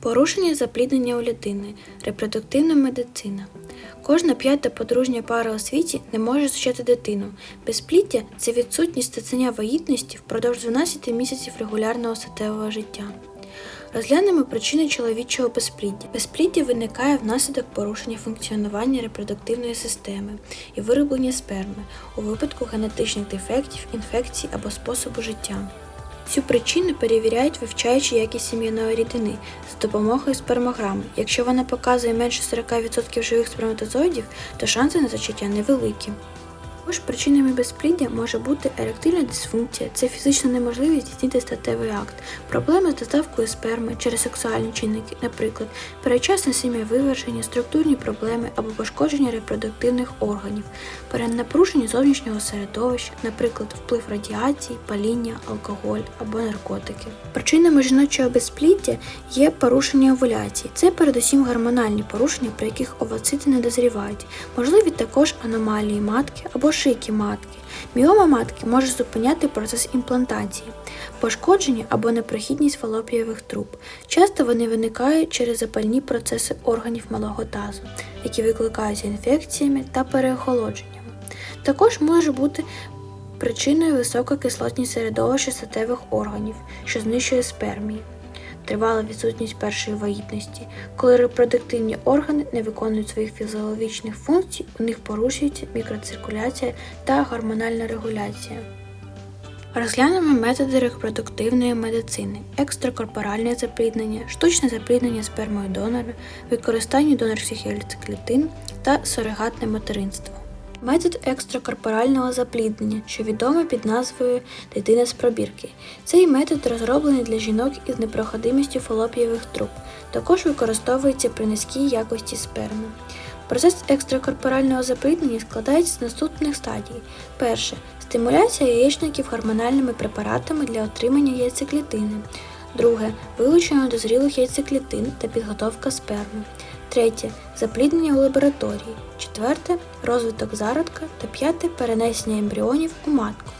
Порушення запліднення у людини, репродуктивна медицина. Кожна п'ята подружня пара у світі не може зачати дитину. Безпліддя це відсутність стацення вагітності впродовж 12 місяців регулярного статевого життя. Розглянемо причини чоловічого безпліддя. Безпліддя виникає внаслідок порушення функціонування репродуктивної системи і вироблення сперми у випадку генетичних дефектів, інфекцій або способу життя. Цю причину перевіряють, вивчаючи якість сім'яної рідини з допомогою спермограми. Якщо вона показує менше 40% живих сперматозоїдів, то шанси на зачаття невеликі. Також причинами безпліддя може бути еректильна дисфункція, це фізична неможливість здійснити статевий акт, проблеми з доставкою сперми через сексуальні чинники, наприклад, передчасне сім'явиверження, структурні проблеми або пошкодження репродуктивних органів, перенапруження зовнішнього середовища, наприклад, вплив радіації, паління, алкоголь або наркотики. Причинами жіночого безпліддя є порушення овуляції. Це передусім гормональні порушення, при яких овоцити не дозрівають. Можливі також аномалії матки або шийки матки. Міома матки може зупиняти процес імплантації, пошкодження або непрохідність фалопієвих труб. Часто вони виникають через запальні процеси органів малого тазу, які викликаються інфекціями та переохолодженнями. Також може бути причиною висока середовища статевих органів, що знищує спермії. Тривала відсутність першої вагітності. Коли репродуктивні органи не виконують своїх фізіологічних функцій, у них порушується мікроциркуляція та гормональна регуляція. Розглянемо методи репродуктивної медицини, екстракорпоральне запліднення, штучне запліднення спермою донора, використання донорських яйцеклітин та сурогатне материнство. Метод екстракорпорального запліднення, що відомий під назвою дитина з пробірки. Цей метод розроблений для жінок із непроходимістю фалопієвих труб. Також використовується при низькій якості сперми. Процес екстракорпорального запліднення складається з наступних стадій. Перше стимуляція яєчників гормональними препаратами для отримання яйцеклітини. Друге вилучення дозрілих яйцеклітин та підготовка сперми. Третє запліднення у лабораторії. Четверте розвиток зародка та п'яте перенесення ембріонів у матку.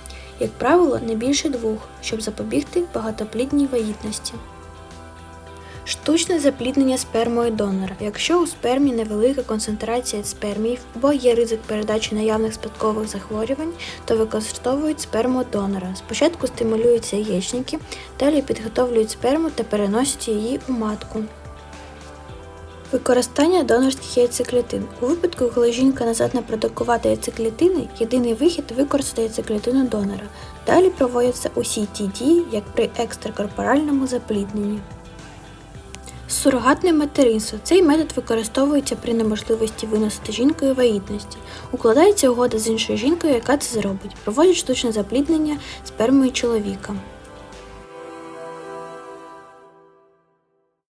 Як правило, не більше двох, щоб запобігти багатоплідній вагітності. Штучне запліднення спермою донора. Якщо у спермі невелика концентрація спермів або є ризик передачі наявних спадкових захворювань, то використовують сперму донора. Спочатку стимулюються яєчники, далі підготовлюють сперму та переносять її у матку. Використання донорських яйцеклітин. У випадку, коли жінка не продукувати яйцеклітини, єдиний вихід використати яйцеклітину донора. Далі проводяться усі ті дії, як при екстракорпоральному заплідненні. Сурогатне материнство. Цей метод використовується при неможливості виносити жінкою вагітності. Укладається угода з іншою жінкою, яка це зробить. Проводять штучне запліднення спермою чоловіка.